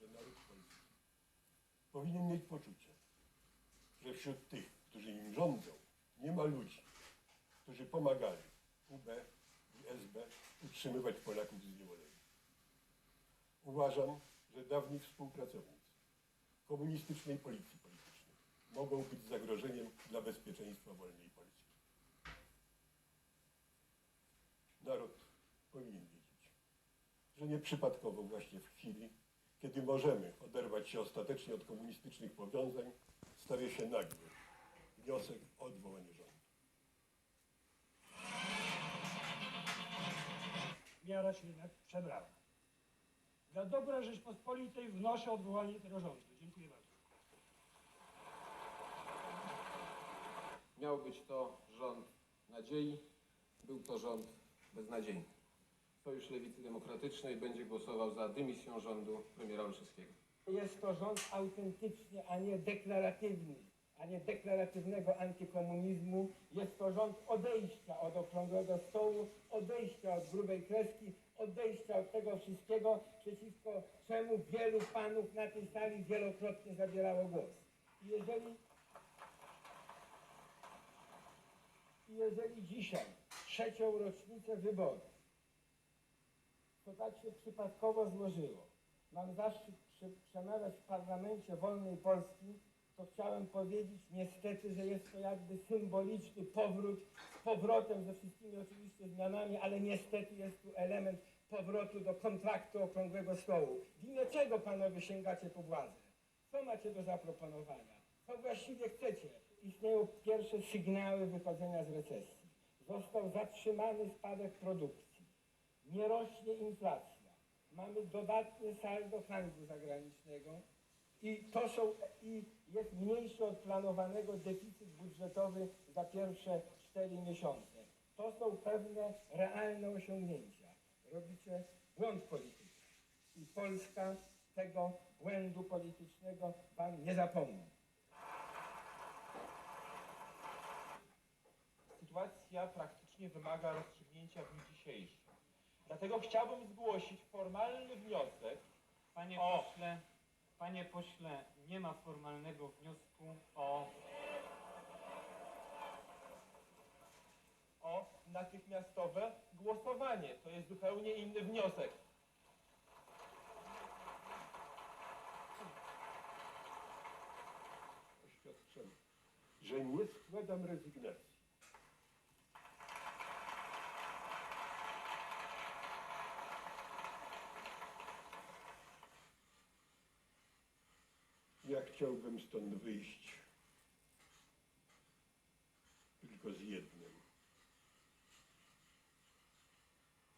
że naród polski powinien mieć poczucie, że wśród tych, którzy nim rządzą, nie ma ludzi, którzy pomagali UB i SB utrzymywać Polaków z niewolenia. Uważam, że dawni współpracownicy komunistycznej policji politycznej mogą być zagrożeniem dla bezpieczeństwa wolnej Polski. Naród powinien wiedzieć, że nieprzypadkowo właśnie w chwili, kiedy możemy oderwać się ostatecznie od komunistycznych powiązań, stawia się nagły wniosek o odwołanie rządu. miara się jednak przebrała. Dla dobra Rzeczpospolitej wnoszę odwołanie tego rządu. Dziękuję bardzo. Miał być to rząd nadziei, był to rząd beznadziejny. Sojusz Lewicy Demokratycznej będzie głosował za dymisją rządu premiera Olszewskiego. Jest to rząd autentyczny, a nie deklaratywny, a nie deklaratywnego antykomunizmu. Jest to rząd odejścia od okrągłego stołu, odejścia od grubej kreski, odejścia od tego wszystkiego, przeciwko czemu wielu panów na tej sali wielokrotnie zabierało głos. I jeżeli, i jeżeli dzisiaj, trzecią rocznicę wyborów, to tak się przypadkowo złożyło. Mam zaszczyt przemawiać w parlamencie wolnej Polski, to chciałem powiedzieć niestety, że jest to jakby symboliczny powrót, z powrotem ze wszystkimi oczywiście zmianami, ale niestety jest tu element powrotu do kontraktu okrągłego stołu. W imię czego panowie sięgacie po władzę? Co macie do zaproponowania? Co właściwie chcecie? Istnieją pierwsze sygnały wychodzenia z recesji. Został zatrzymany spadek produkcji. Nie rośnie inflacja. Mamy dodatnie saldo handlu zagranicznego i to są i jest mniejszy od planowanego deficyt budżetowy za pierwsze 4 miesiące. To są pewne realne osiągnięcia. Robicie błąd polityczny i Polska tego błędu politycznego wam nie zapomni. Sytuacja praktycznie wymaga rozstrzygnięcia w dniu dzisiejszym. Dlatego chciałbym zgłosić formalny wniosek Panie O! pośle, panie pośle, nie ma formalnego wniosku o o natychmiastowe głosowanie. To jest zupełnie inny wniosek. Oświadczam, że nie składam rezygnacji. Chciałbym stąd wyjść tylko z jednym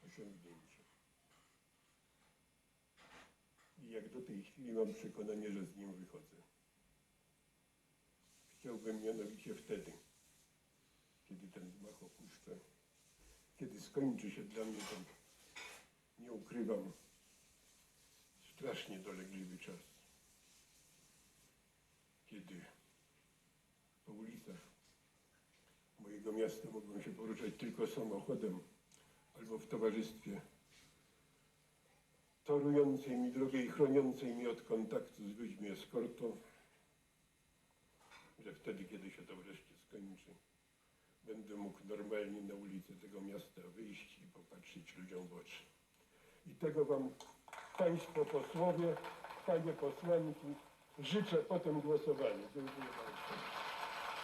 osiągnięciem. I jak do tej chwili mam przekonanie, że z nim wychodzę. Chciałbym mianowicie wtedy, kiedy ten gmach opuszczę, kiedy skończy się dla mnie ten, nie ukrywam, strasznie dolegliwy czas. Kiedy po ulicach mojego miasta mogłem się poruszać tylko samochodem albo w towarzystwie torującej mi drogę i chroniącej mnie od kontaktu z ludźmi eskortą, że wtedy, kiedy się to wreszcie skończy, będę mógł normalnie na ulicę tego miasta wyjść i popatrzeć ludziom w oczy. I tego Wam, Państwo posłowie, Panie posłanki, życzę po tym głosowaniu. Dziękuję bardzo.